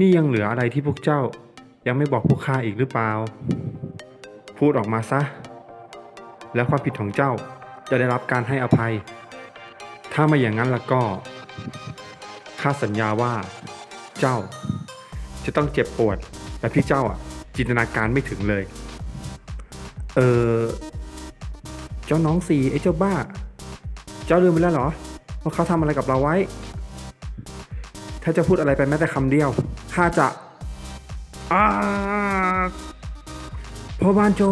นี่ยังเหลืออะไรที่พวกเจ้า ยังไม่บอกพวกข้าอีกหรือเปล่า พูดออกมาซะ แล้วความผิดของเจ้าจะได้รับการให้อภัย ถ้าไม่อย่างนั้นล้วก็ ข้าสัญญาว่า เจ้า จะต้องเจ็บปวดแบบที่เจ้าอะ จินตนาการไม่ถึงเลย เออ เจ้าน้องสีไอ้เจ้าบ้า เจ้าลืมไปแล้วเหรอว่าเขาทำอะไรกับเราไว้ ถ้าจะพูดอะไรไปแม้แต่คำเดียวข้าจะอาพอบ้านโจ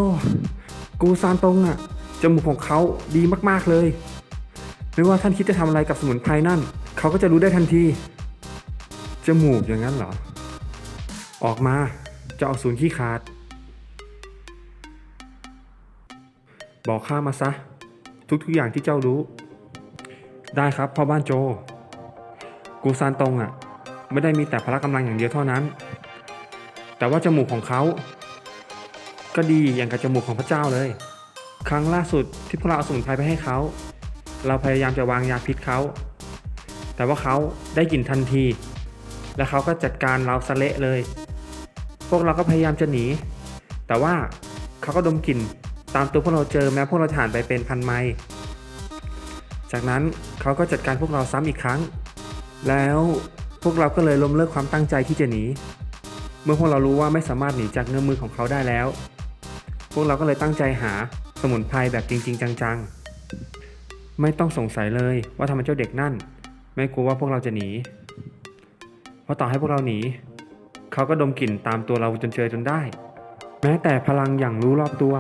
กูซานตรงอะ จมูกของเขาดีมากๆเลย ไม่ว่าท่านคิดจะทำอะไรกับสมุนไพรนั่น เขาก็จะรู้ได้ทันที จมูกอย่างนั้นเหรอ ออกมาจะเอาศูนย์ขี้ขาด บอกข้ามาซะ ทุกๆอย่างที่เจ้ารู้ ได้ครับพ่อบ้านโจ กูซานตงอะ ไม่ได้มีแต่พละกำลังอย่างเดียวเท่านั้น แต่ว่าจมูกของเขา ก็ดีอย่างกับจมูกของพระเจ้าเลย ครั้งล่าสุดที่พวกเราเอาสมุนไพรไปให้เขา เราพยายามจะวางยาพิษเขา แต่ว่าเขาได้กลิ่นทันที และเขาก็จัดการเราสะเละเลย พวกเราก็พยายามจะหนี แต่ว่าเขาก็ดมกลิ่นตามตัวพวกเราเจอแม้พวกเราผ่านไปเป็นพันไมล์จากนั้นเขาก็จัดการพวกเราซ้ำอีกครั้ง แล้วพวกเราก็เลยล้มเลิกความตั้งใจที่จะหนี เมื่อพวกเรารู้ว่าไม่สามารถหนีจากเงื้อมือของเขาได้แล้ว พวกเราก็เลยตั้งใจหาสมุนไพรแบบจริง ๆ จังๆ ไม่ต้องสงสัยเลยว่าทำไมเจ้าเด็กนั่น ไม่กลัวว่าพวกเราจะหนี เพราะต่อให้พวกเราหนี เขาก็ดมกลิ่นตามตัวเราจนเจอจนได้ แม้แต่พลังอย่างรู้รอบตัว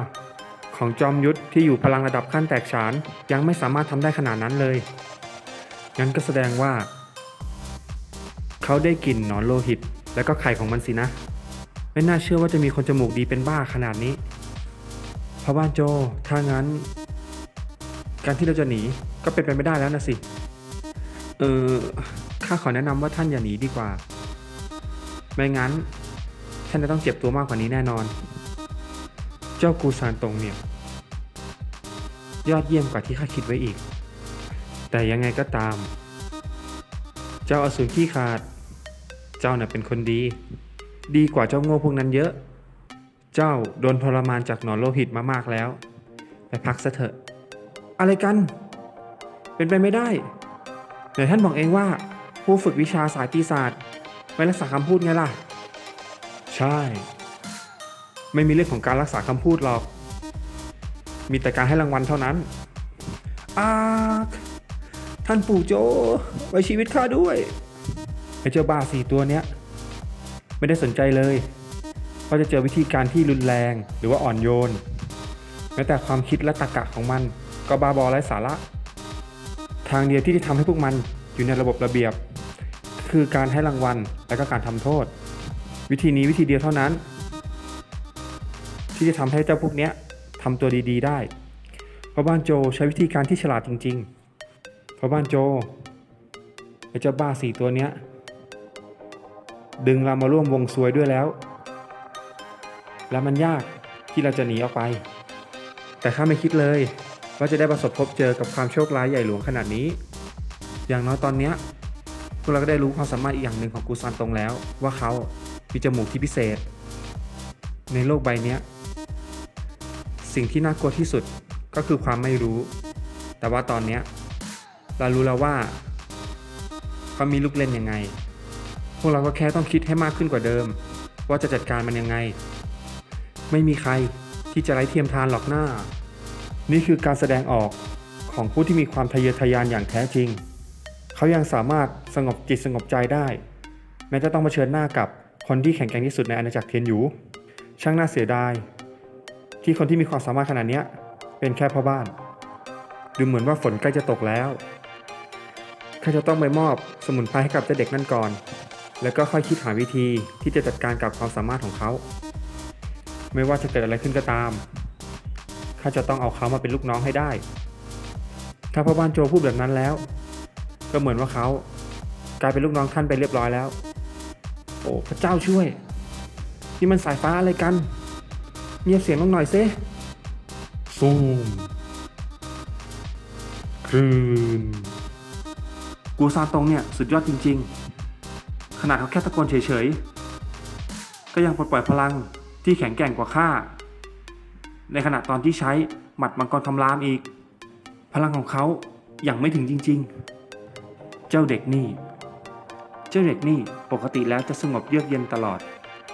ของจอมยุทธที่อยู่พลังระดับขั้นแตกฉานยังไม่สามารถทำได้ขนาดนั้นเลยงั้นก็แสดงว่า เขาได้กลิ่นหนอนโลหิต และก็ไข่ของมันสินะ ไม่น่าเชื่อว่าจะมีคนจมูกดีเป็นบ้าขนาดนี้พระบ้านโจ ถ้างั้น การที่เราจะหนีก็เป็นไปไม่ได้แล้วนะสิ เออข้าขอแนะนำว่าท่านอย่าหนีดีกว่า ไม่งั้น ท่านจะต้องเจ็บตัวมากกว่านี้แน่นอน เจ้ากูซานตรงเนี่ย ยอดเยี่ยมกว่าที่ข้าคิดไว้อีก แต่ยังไงก็ตาม เจ้าอสูรขี้ขาด เจ้าน่ะเป็นคนดี ดีกว่าเจ้าโง่พวกนั้นเยอะ เจ้าโดนทรมานจากหนอนโลหิตมามากแล้ว ไปพักซะเถอะ อะไรกัน เป็นไปไม่ได้เดี๋ยวท่านบอกเองว่า ผู้ฝึกวิชาสายปีศาจไม่รักษาคำพูดไงล่ะ ใช่ ไม่มีเรื่องของการรักษาคำพูดหรอก มีแต่การให้รางวัลเท่านั้นอาท่านปู่โจ ไว้ชีวิตข้าด้วย เจ้าบ้าสี่ตัวเนี้ย ไม่ได้สนใจเลยว่าจะเจอวิธีการที่รุนแรงหรือว่าอ่อนโยนแม้แต่ความคิดและตรรกะของมัน ก็บาบอไร้สาระ ทางเดียวที่จะทำให้พวกมันอยู่ในระบบระเบียบ คือการให้รางวัลและก็การทำโทษ วิธีนี้วิธีเดียวเท่านั้น ที่จะทำให้เจ้าพวกเนี้ยทำตัวดีๆ ได้ เพราะบ้านโจใช้วิธีการที่ฉลาดจริง ๆ เพราะบ้านโจไอ้เจ้าบ้าสี่ตัวเนี้ย ดึงเรามาร่วมวงซวยด้วยแล้ว แล้วมันยากที่เราจะหนีออกไป แต่ข้าไม่คิดเลย ว่าจะได้ประสบพบเจอกับความโชคร้ายใหญ่หลวงขนาดนี้ อย่างน้อยตอนเนี้ยพวกเราก็ได้รู้ความสามารถอีกอย่างหนึ่งของกูซานตรงแล้ว ว่าเขามีจมูกที่พิเศษ ในโลกใบนี้สิ่งที่น่ากลัวที่สุดก็คือความไม่รู้ แต่ว่าตอนนี้เรารู้แล้วว่าเขามีลูกเล่นยังไง พวกเราก็แค่ต้องคิดให้มากขึ้นกว่าเดิม ว่าจะจัดการมันยังไง ไม่มีใครที่จะไร้เทียมทานหรอกหน้า นี่คือการแสดงออกของผู้ที่มีความทะเยอทะยานอย่างแท้จริง เขายังสามารถสงบจิตสงบใจได้ แม้จะต้องเผชิญหน้ากับคนที่แข็งแกร่งที่สุดในอาณาจักรเทียนหยูช่างน่าเสียดาย ที่คนที่มีความสามารถขนาดนี้เป็นแค่พ่อบ้าน ดูเหมือนว่าฝนใกล้จะตกแล้วข้าจะต้องไปมอบสมุนไพรให้กับเจ้าเด็กนั่นก่อน แล้วก็ค่อยคิดหาวิธีที่จะจัดการกับความสามารถของเขา ไม่ว่าจะเกิดอะไรขึ้นก็ตาม ข้าจะต้องเอาเขามาเป็นลูกน้องให้ได้ ถ้าพ่อบ้านโจพูดแบบนั้นแล้ว ก็เหมือนว่าเขากลายเป็นลูกน้องท่านไปเรียบร้อยแล้ว โอ้พระเจ้าช่วย นี่มันสายฟ้าอะไรกัน เงียบเสียงลงหน่อยเซซูมคลืนกูซาตรงเนี่ย สุดยอดจริง ๆ ขนาดเขาแค่ตะโกนเฉยก็ยังปลดปล่อยพลังที่แข็งแกร่งกว่าข้า ในขณะตอนที่ใช้หมัดมังกรคำรามอีก พลังของเขาอย่างไม่ถึงจริงๆ เจ้าเด็กนี่ เจ้าเด็กนี่ปกติแล้วจะสงบเยือกเย็นตลอด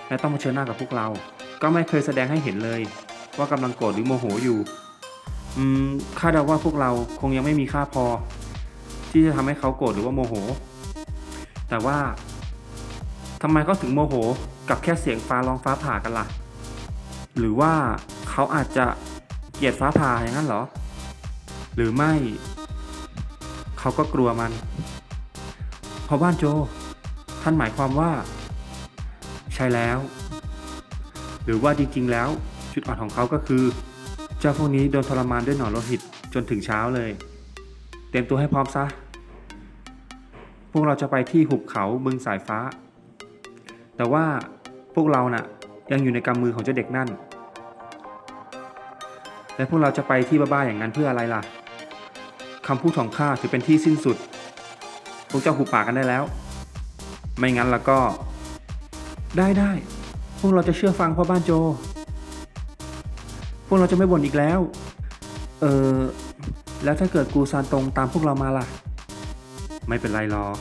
และต้องมาเผชิญหน้ากับพวกเรา ก็ไม่เคยแสดงให้เห็นเลย ว่ากำลังโกรธหรือโมโหอยู่ อืมคาดเดาว่าพวกเราคงยังไม่มีค่าพอ ที่จะทำให้เขาโกรธหรือว่าโมโห แต่ว่า ทำไมเขาถึงโมโหกับแค่เสียงฟ้าร้องฟ้าผ่ากันล่ะ หรือว่าเขาอาจจะเกลียดฟ้าผ่าอย่างนั้นเหรอ หรือไม่ เขาก็กลัวมันพอบ้านโจ ท่านหมายความว่า ใช่แล้ว หรือว่าจริงๆแล้ว จุดอ่อนของเขาก็คือ เจ้าพวกนี้โดนทรมานด้วยหนอนโลหิตจนถึงเช้าเลย เตรียมตัวให้พร้อมซะ พวกเราจะไปที่หุบเขาบึงสายฟ้า แต่ว่าพวกเราน่ะยังอยู่ในกำมือของเจ้าเด็กนั่น และพวกเราจะไปที่บ้าๆอย่างนั้นเพื่ออะไรล่ะคำพูดของข้าถือเป็นที่สิ้นสุด พวกเจ้าหุบปากกันได้แล้ว ไม่งั้นแล้วก็ ได้ได้ พวกเราจะเชื่อฟังพ่อบ้านโจ พวกเราจะไม่บ่นอีกแล้ว เออ แล้วถ้าเกิดกูซานตรงตามพวกเรามาล่ะ ไม่เป็นไรหรอก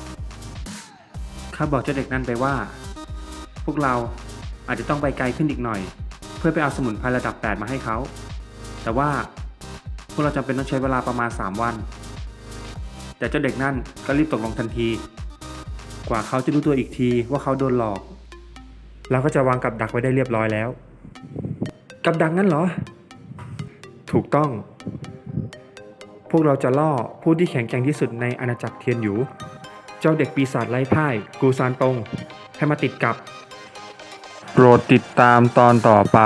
ข้าบอกเจ้าเด็กนั่นไปว่า พวกเราอาจจะต้องไปไกลขึ้นอีกหน่อย เพื่อไปเอาสมุนไพรระดับ 8 มาให้เขา แต่ว่าพวกเราจำเป็นต้องใช้เวลาประมาณ 3 วัน แต่เจ้าเด็กนั่นก็รีบตกลงทันที กว่าเขาจะรู้ตัวอีกทีว่าเขาโดนหลอก เราก็จะวางกับดักไว้ได้เรียบร้อยแล้ว กับดักนั่นเหรอ ถูกต้อง พวกเราจะล่อผู้ที่แข็งแกร่งที่สุดในอาณาจักรเทียนหยูเจ้าเด็กปีศาจไร้พ่าย กูซานตงให้มาติดกับ โปรดติดตามตอนต่อไป